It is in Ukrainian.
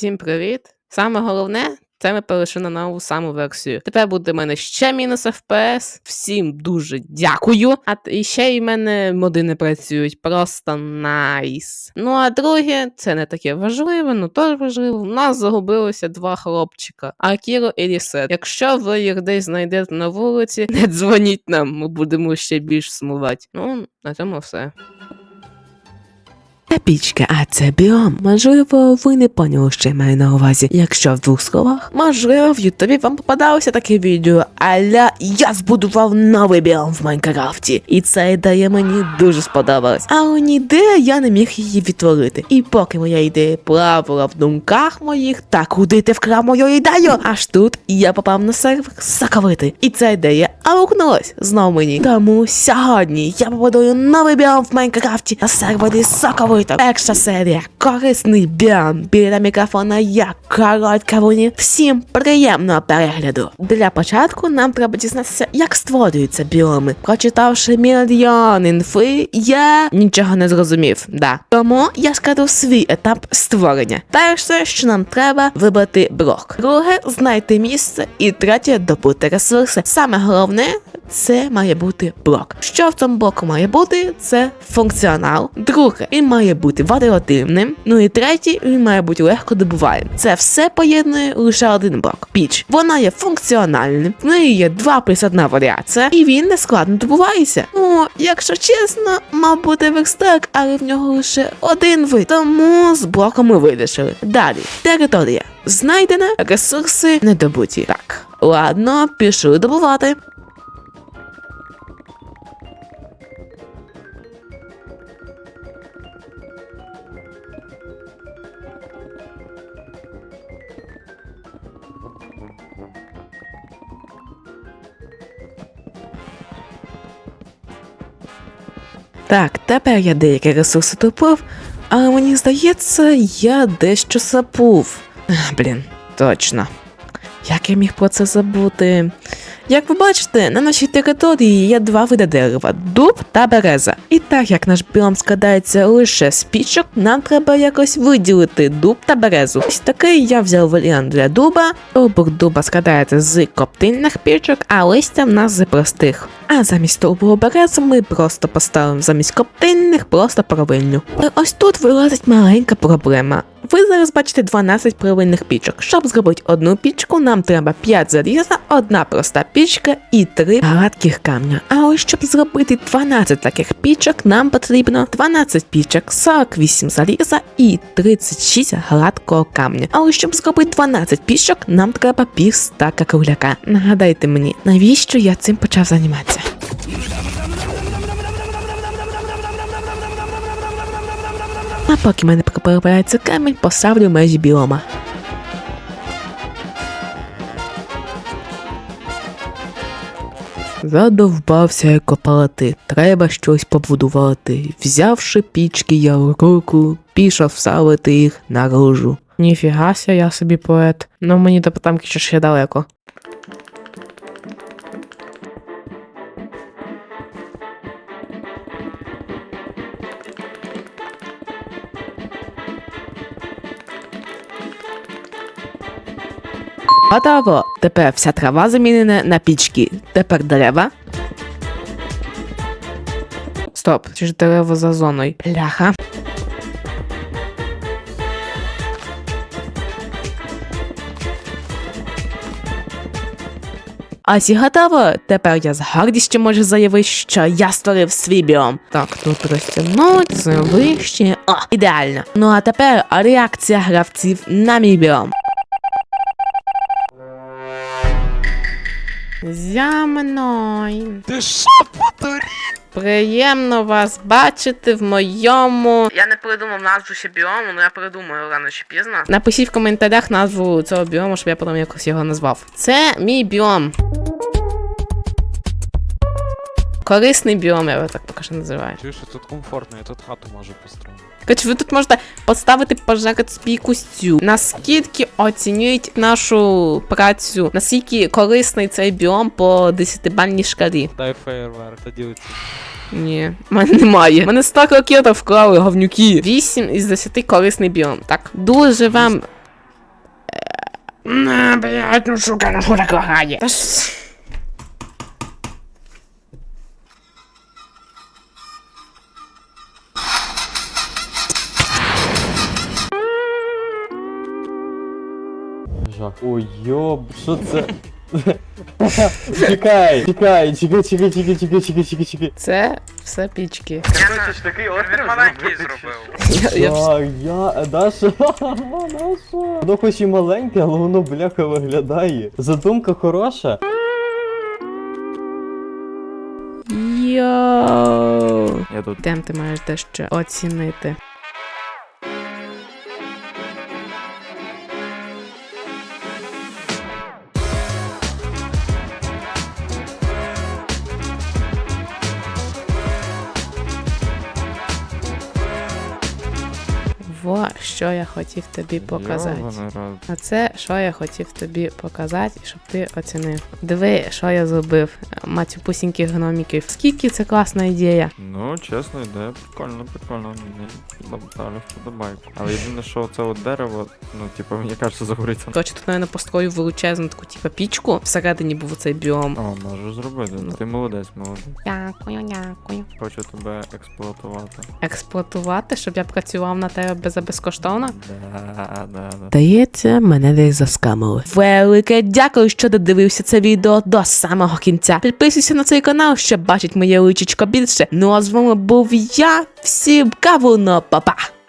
Всім привіт! Саме головне, це ми перейшли на нову саму версію. Тепер буде в мене ще мінус FPS. Всім дуже дякую. А і ще й в мене моди не працюють. Просто найс. Ну а друге, це не таке важливе, ну теж важливо. У нас загубилося два хлопчика: Акіро і Лісет. Якщо ви їх десь знайдете на вулиці, не дзвоніть нам, ми будемо ще більш сумувати. Ну, на цьому все. Епічка, а це біом. Можливо, ви не поняли, що я маю на увазі. Якщо в двох словах, можливо, в Ютубі вам попадалося таке відео, аля я збудував новий біом в Майнкрафті. І ця ідея мені дуже сподобалась. Але ніде я не міг її відтворити. І поки моя ідея плавала в думках моїх, та куди ти вкрав мою ідею? Аж тут я попав на сервер Саковити. І ця ідея аукнулась знов мені. Тому сьогодні я побудую новий біом в Майнкрафті на сервері Соковито. Перша серія. Корисний біом. Біля мікрофона я, король Кавуні. Всім приємного перегляду. Для початку нам треба дізнатися, як створюються біоми. Прочитавши мільйон інфи, я нічого не зрозумів. Да. Тому я скажу свій етап створення. Перше, що нам треба вибрати блок. Друге, знайти місце. І третє добути ресурси. Саме головне це має бути блок. Що в цьому блоку має бути? Це функціонал. Друге, він має бути варіативним. Ну і третє, він має бути легко добуваєм. Це все поєднує лише один блок. Піч. Вона є функціональним, в неї є 2 плюс 1 варіація, і він не складно добувається. Ну, якщо чесно, мав бути верстак, але в нього лише один вид. Тому з блоком ми вирішили. Далі, територія. Знайдена, ресурси недобуті. Так, ладно, пішли добувати. Так, тепер я деякі ресурси тупив, але мені здається, я дещо забув. Блін, точно. Як я міг про це забути? Як ви бачите, на нашій території є два види дерева дуб та береза. І так як наш біом складається лише з пічок, нам треба якось виділити дуб та березу. Ось такий я взяв варіант для дуба. Обух дуба складається з коптильних пічок, а листя в нас з простих. А замість стовбуру березу ми просто поставимо замість коптильних просто провильню. І ось тут вилазить маленька проблема. Ви зараз бачите 12 провильних пічок. Щоб зробити одну пічку, нам треба 5 заліза, одна проста пічка і 3 гладких камня. А ось щоб зробити 12 таких пічок, нам потрібно 12 пічок, 48 заліза і 36 гладкого камня. А ось щоб зробити 12 пічок, нам треба пів стака кругляка. Нагадайте мені, навіщо я цим почав займатися? А поки мене припливається камінь, поставлю межі біома. Задовбався копати, треба щось побудувати. Взявши пічки я в руку, пішов ставити їх наружу. Ніфігася, я собі поет. Ну мені до потамки ще ще далеко. Готово! Тепер вся трава замінена на пічки. Тепер дерева. Стоп, чи ж дерево за зоною? Пляха. Ось і готово. Тепер я з гордістю можу заявити, що я створив свій біом. Так, тут розтягнуть, це вище. О, ідеально. Ну а тепер реакція гравців на мій біом. За мною. Ти що потурі? Приємно вас бачити в моєму. Я не придумав назву ще біому, але я придумаю рано чи пізно. Напишіть в коментарях назву цього біому, щоб я потім якось його назвав. Це мій біом. Корисний біом, я його так поки що називаю. Чуєш, тут комфортно, я тут хату можу построїти. Коротше, ви тут можете поставити пожарити собі костю. Наскільки оцінюють нашу працю, наскільки корисний цей біом по 10-бальній шкалі. Дай фейерверк, та ділиться. Ні, в мене немає. Мене 100 ракет вкрали, говнюки. 8 із 10 корисний біом. Так, дуже вам На, блядь, ну сука, ну що так лагає? Та ж... Ой, йоб, що це? Чекай, чекай, чекай, чекай, чекай, чекай, чекай, чекай, чекай. Це все пічки. Він маленький зробив. Я, я вс- Так, я, Даша, Даша. Воно хоч і маленьке, але воно бляха виглядає. Задумка хороша. Йоу. Я тут. Тем ти маєш дещо оцінити. Що я хотів тобі показати. А це що я хотів тобі показати, щоб ти оцінив. Диви, що я зробив, матюпусіньких гноміків. Скільки це класна ідея. Ну, чесно, ідея прикольно, прикольно. Мені подобає вподобайку. Але єдине, що це от дерево, ну, типу, мені кажеться, загориться. Коротше, тут, наверное, построю величезну таку, типу, пічку. Всередині був цей біом. О, можеш зробити. Ну. Ти молодець, молодець. Дякую, дякую. Хочу тебе експлуатувати. Експлуатувати, щоб я працював на тебе без безкоштовно. Да, да, да. Здається, мене десь заскамили. Велике дякую, що додивився це відео до самого кінця. Підписуйся на цей канал, щоб бачити моє личечко більше. Ну а з вами був я. Всім кавуно, па-па!